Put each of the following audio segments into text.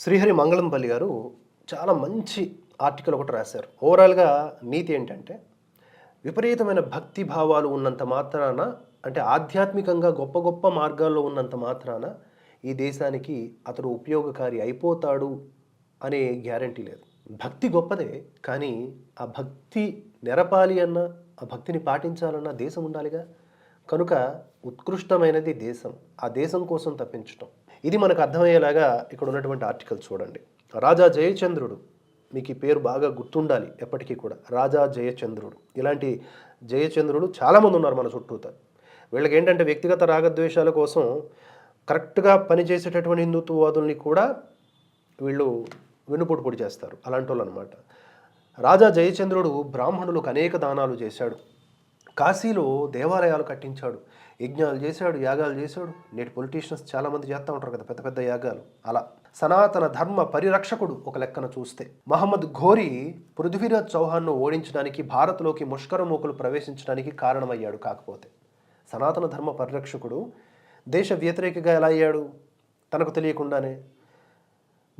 శ్రీహరి మంగళంపల్లి గారు చాలా మంచి ఆర్టికల్ ఒకటి రాశారు. ఓవరాల్గా నీతి ఏంటంటే విపరీతమైన భక్తి భావాలు ఉన్నంత మాత్రాన అంటే ఆధ్యాత్మికంగా గొప్ప గొప్ప మార్గాల్లో ఉన్నంత మాత్రాన ఈ దేశానికి అతడు ఉపయోగకారి అయిపోతాడు అనే గ్యారంటీ లేదు. భక్తి గొప్పదే కానీ ఆ భక్తి నెరపాలి అన్న ఆ భక్తిని పాటించాలన్న దేశం ఉండాలిగా. కనుక ఉత్కృష్టమైనది దేశం. ఆ దేశం కోసం తప్పించటం. ఇది మనకు అర్థమయ్యేలాగా ఇక్కడ ఉన్నటువంటి ఆర్టికల్ చూడండి. రాజా జయచంద్రుడు మీకు ఈ పేరు బాగా గుర్తుండాలి ఎప్పటికీ కూడా. రాజా జయచంద్రుడు. ఇలాంటి జయచంద్రుడు చాలామంది ఉన్నారు మన చుట్టూత వీళ్ళకి ఏంటంటే వ్యక్తిగత రాగద్వేషాల కోసం కరెక్ట్గా పనిచేసేటటువంటి హిందుత్వవాదుల్ని కూడా వీళ్ళు వెన్నుపోటు పొడి చేస్తారు. అలాంటి వాళ్ళు అనమాట రాజా జయచంద్రుడు బ్రాహ్మణులకు అనేక దానాలు చేశాడు. కాశీలో దేవాలయాలు కట్టించాడు. యజ్ఞాలు చేశాడు యాగాలు చేశాడు. నేటి పొలిటీషియన్స్ చాలామంది చేస్తూ ఉంటారు కదా పెద్ద పెద్ద యాగాలు. అలా సనాతన ధర్మ పరిరక్షకుడు ఒక లెక్కన చూస్తే మహమ్మద్ ఘోరీ పృథ్వీరాజ్ చౌహాన్ను ఓడించడానికి భారత్లోకి ముష్కరమూకులు ప్రవేశించడానికి కారణమయ్యాడు కాకపోతే. సనాతన ధర్మ పరిరక్షకుడు దేశ వ్యతిరేకగా ఎలా అయ్యాడు? తనకు తెలియకుండానే.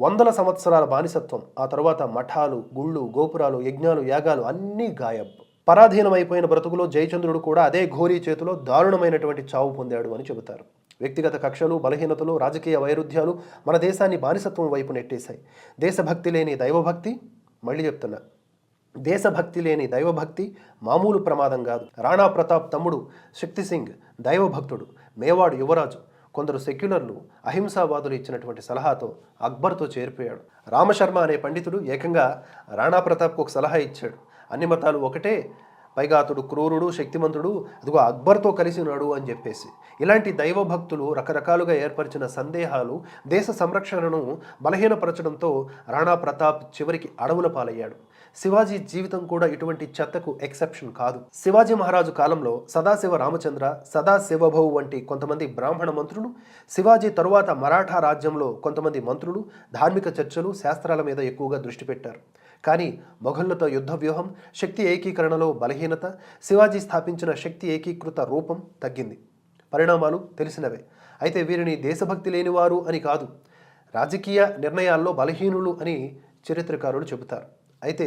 వందల సంవత్సరాల బానిసత్వం ఆ తర్వాత మఠాలు గుళ్ళు గోపురాలు యజ్ఞాలు యాగాలు అన్నీ గాయబ్. పరాధీనమైపోయిన బ్రతుకులో జయచంద్రుడు కూడా అదే ఘోరీ చేతిలో దారుణమైనటువంటి చావు పొందాడు అని చెబుతారు. వ్యక్తిగత కక్షలు బలహీనతలు రాజకీయ వైరుధ్యాలు మన దేశాన్ని బానిసత్వం వైపు నెట్టేశాయి. దేశభక్తి లేని దైవభక్తి మళ్ళీ చెప్తున్నా దేశభక్తి లేని దైవభక్తి మామూలు ప్రమాదం కాదు. రాణా ప్రతాప్ తమ్ముడు శక్తి సింగ్ దైవభక్తుడు మేవాడు యువరాజు కొందరు సెక్యులర్లు అహింసావాదులు ఇచ్చినటువంటి సలహాతో అక్బర్తో చేరిపోయాడు. రామశర్మ అనే పండితుడు ఏకంగా రాణా ప్రతాప్కు ఒక సలహా ఇచ్చాడు. అన్ని మతాలు ఒకటే. పైగా అతడు క్రూరుడు శక్తిమంతుడు అదిగో అక్బర్తో కలిసి ఉన్నాడు అని చెప్పేసి. ఇలాంటి దైవభక్తులు రకరకాలుగా ఏర్పరిచిన సందేహాలు దేశ సంరక్షణను బలహీనపరచడంతో రాణా ప్రతాప్ చివరికి అడవుల పాలయ్యాడు. శివాజీ జీవితం కూడా ఇటువంటి చెత్తకు ఎక్సెప్షన్ కాదు. శివాజీ మహారాజు కాలంలో సదాశివ రామచంద్ర సదాశివభౌ వంటి కొంతమంది బ్రాహ్మణ మంత్రులు శివాజీ తరువాత మరాఠా రాజ్యంలో కొంతమంది మంత్రులు ధార్మిక చర్చలు శాస్త్రాల మీద ఎక్కువగా దృష్టి పెట్టారు. కానీ మొఘళ్ళతో యుద్ధ వ్యూహం శక్తి ఏకీకరణలో బలహీనత శివాజీ స్థాపించిన శక్తి ఏకీకృత రూపం తగ్గింది. పరిణామాలు తెలిసినవే. అయితే వీరిని దేశభక్తి లేనివారు అని కాదు రాజకీయ నిర్ణయాల్లో బలహీనులు అని చరిత్రకారులు చెబుతారు. అయితే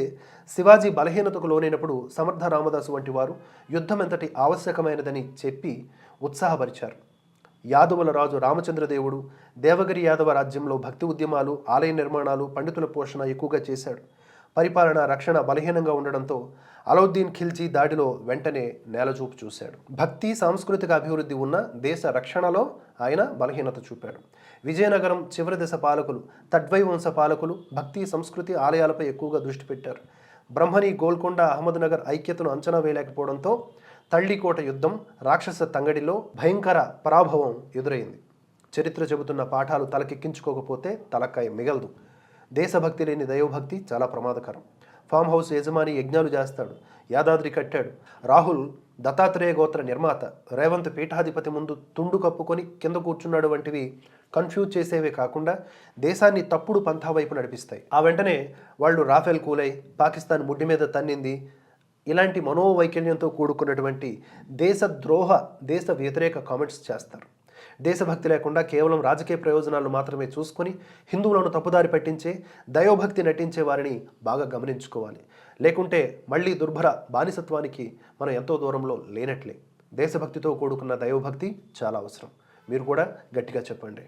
శివాజీ బలహీనతకు లోనైనప్పుడు సమర్థ రామదాసు వంటి వారు యుద్ధం ఎంతటి ఆవశ్యకమైనదని చెప్పి ఉత్సాహపరిచారు. యాదవుల రాజు రామచంద్రదేవుడు దేవగిరి యాదవ రాజ్యంలో భక్తి ఉద్యమాలు ఆలయ నిర్మాణాలు పండితుల పోషణ ఎక్కువగా చేశాడు. పరిపాలన రక్షణ బలహీనంగా ఉండడంతో అలౌద్దీన్ ఖిల్జీ దాడిలో వెంటనే నేలచూపు చూశాడు. భక్తి సాంస్కృతిక అభివృద్ధి ఉన్న దేశ రక్షణలో ఆయన బలహీనత చూపాడు. విజయనగరం చివరి దశ పాలకులు తడ్వైవంశ పాలకులు భక్తి సంస్కృతి ఆలయాలపై ఎక్కువగా దృష్టి పెట్టారు. బ్రహ్మని గోల్కొండ అహ్మద్నగర్ ఐక్యతను అంచనా వేయలేకపోవడంతో తల్లికోట యుద్ధం రాక్షస తంగడిలో భయంకర పరాభవం ఎదురైంది. చరిత్ర చెబుతున్న పాఠాలు తలకెక్కించుకోకపోతే తలకాయ మిగలదు. దేశభక్తి లేని దైవభక్తి చాలా ప్రమాదకరం. ఫామ్ హౌస్ యజమాని యజ్ఞాలు చేస్తాడు యాదాద్రి కట్టాడు. రాహుల్ దత్తాత్రేయ గోత్ర నిర్మాత రేవంత్ పీఠాధిపతి ముందు తుండు కప్పుకొని కింద కూర్చున్నాడు వంటివి కన్ఫ్యూజ్ చేసేవే కాకుండా దేశాన్ని తప్పుడు పంథా వైపు నడిపిస్తాయి. ఆ వెంటనే వాళ్ళు రాఫెల్ కూలై పాకిస్తాన్ ముడ్డి మీద తన్నింది. ఇలాంటి మనోవైకల్యంతో కూడుకున్నటువంటి దేశద్రోహ దేశ వ్యతిరేక కామెంట్స్ చేస్తారు. దేశభక్తి లేకుండా కేవలం రాజకీయ ప్రయోజనాలను మాత్రమే చూసుకొని హిందువులను తప్పుదారి పట్టించే దైవభక్తి నటించే వారిని బాగా గమనించుకోవాలి. లేకుంటే మళ్ళీ దుర్భర బానిసత్వానికి మనం ఎంతో దూరంలో లేనట్లే. దేశభక్తితో కూడుకున్న దైవభక్తి చాలా అవసరం. మీరు కూడా గట్టిగా చెప్పండి.